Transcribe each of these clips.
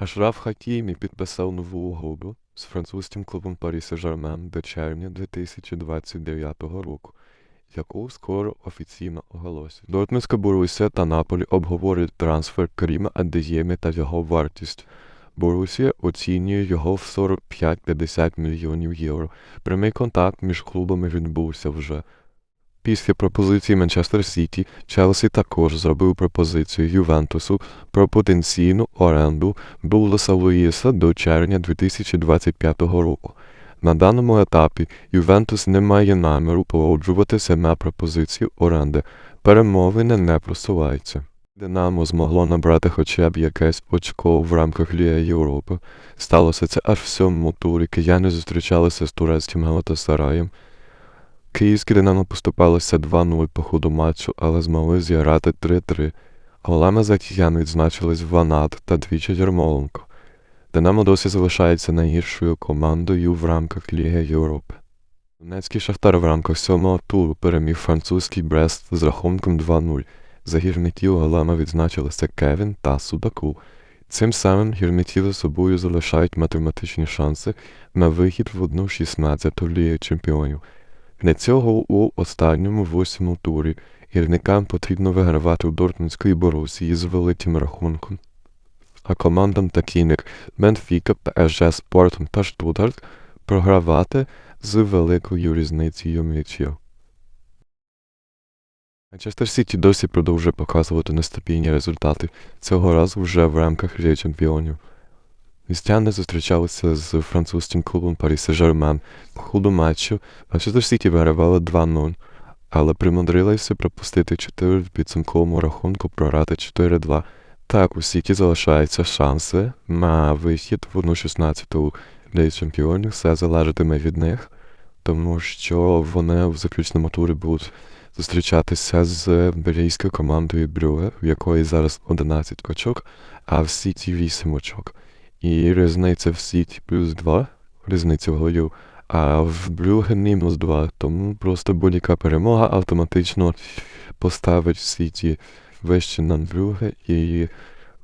Ашраф Хакімі підписав нову угоду з французьким клубом Парі Сен-Жермен до червня 2029 року, яку скоро офіційно оголосять. Дортмундська Борусія та Наполі обговорюють трансфер Каріма Адеємі та його вартість. Борусія оцінює його в 45-50 мільйонів євро. Прямий контакт між клубами відбувся вже. Після пропозиції Манчестер Сіті Челсі також зробив пропозицію Ювентусу про потенційну оренду Дуласа Луїса до червня 2025 року. На даному етапі Ювентус не має наміру погоджуватися на пропозицію оренди. Перемовини не просуваються. Динамо змогло набрати хоча б якесь очко в рамках Ліги Європи. Сталося це аж в сьомому турі. Кияни зустрічалися з турецьким Галатасараєм. Київське Динамо поступалося 2-0 по ходу матчу, але змогли зіграти 3-3. Голами за киян відзначились Ванат та двічі Ярмоленко. Динамо досі залишається найгіршою командою в рамках Ліги Європи. Донецький Шахтар в рамках сьомого туру переміг французький Брест з рахунком 2-0. За гірників голами відзначилися Кевін та Судаку. Цим самим гірники за собою залишають математичні шанси на вихід в одну 16 Ліги Чемпіонів. Для цього у останньому восьмому турі гірникам потрібно вигравати у Дортмундської Борусії з великим рахунком. А командам таким як Бенфіка, ПСЖ Спортом та Штутгарт програвати з великою різницею м'ячів. Манчестер Сіті досі продовжує показувати нестабільні результати, цього разу вже в рамках Ліги Чемпіонів. Містяни зустрічалися з французьким клубом Парі Сен-Жермен. Ходу матчу Манчестер Сіті вигравали 2-0, але примудрилися пропустити 4 в підсумковому рахунку програти 4-2. Так, у Сіті залишаються шанси на вихід в 1-16 Ліги Чемпіонів. Все залежатиме від них, тому що вони в заключному турі будуть зустрічатися з бельгійською командою Брюге, в якої зараз 11 очок, а в Сіті 8 очок. І різниця в Сіті плюс 2, різниця в голів, а в Брюге мінус 2. Тому просто будь-яка перемога автоматично поставить Сіті вище на Брюге і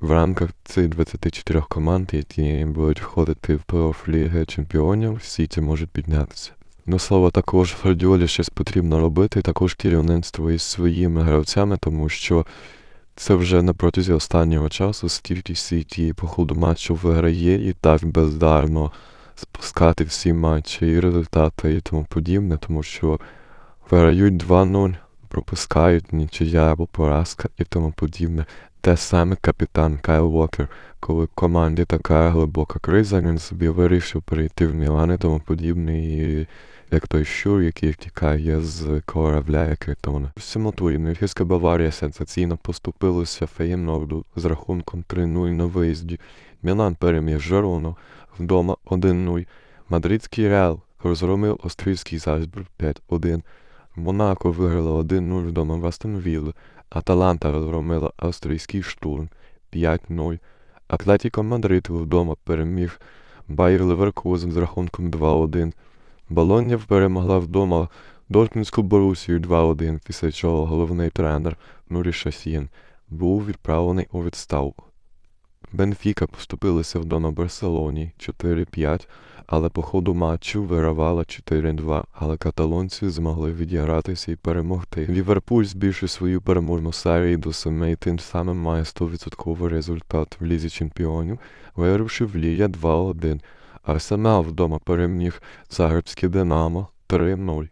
в рамках цих 24 команд, які будуть входити в плей-офф Ліги Чемпіонів, Сіті можуть піднятися. Ну, слово, також Фардіолі щось потрібно робити, також керівництво із своїми гравцями, тому що це вже на протязі останнього часу, скільки Сіті по ходу матчу виграє і так бездарно спускати всі матчі і результати і тому подібне, тому що виграють 2-0, пропускають нічия або поразка і тому подібне. Те саме капітан Кайл Уокер, коли в команді така глибока криза, він собі вирішив перейти в Мілан і тому подібне, і як той щур, який втікає з корабля, який тоне. В цьому турі Мюнхенська Баварія сенсаційно поступилася Феєнорду з рахунком 3-0 на виїзді. Мілан переміг Жерону вдома 1-0. Мадридський Реал розгромив австрійський Зальцбург 5-1. Монако виграло 1-0 вдома в Астон Аталанта розгромила австрійський штурм 5-0. Атлетіко Мадрид вдома переміг Байер Леверкузен з рахунком 2-1. Болоння перемогла вдома Дортмундську Борусію 2-1, після чого головний тренер Нурі Шасін був відправлений у відставку. Бенфіка поступилася вдома Барселоні 4-5, але по ходу матчу вигравала 4-2, але каталонці змогли відігратися і перемогти. Ліверпуль збільшив свою переможну серію до 7 і тим самим має 100% результат в Лізі Чемпіонів, вигравши в Лія 2-1. Арсенал вдома переміг Загребське Динамо 3-0.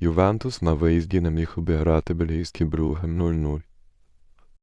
Ювентус на виїзді не міг обіграти бельгійський бруге 0-0.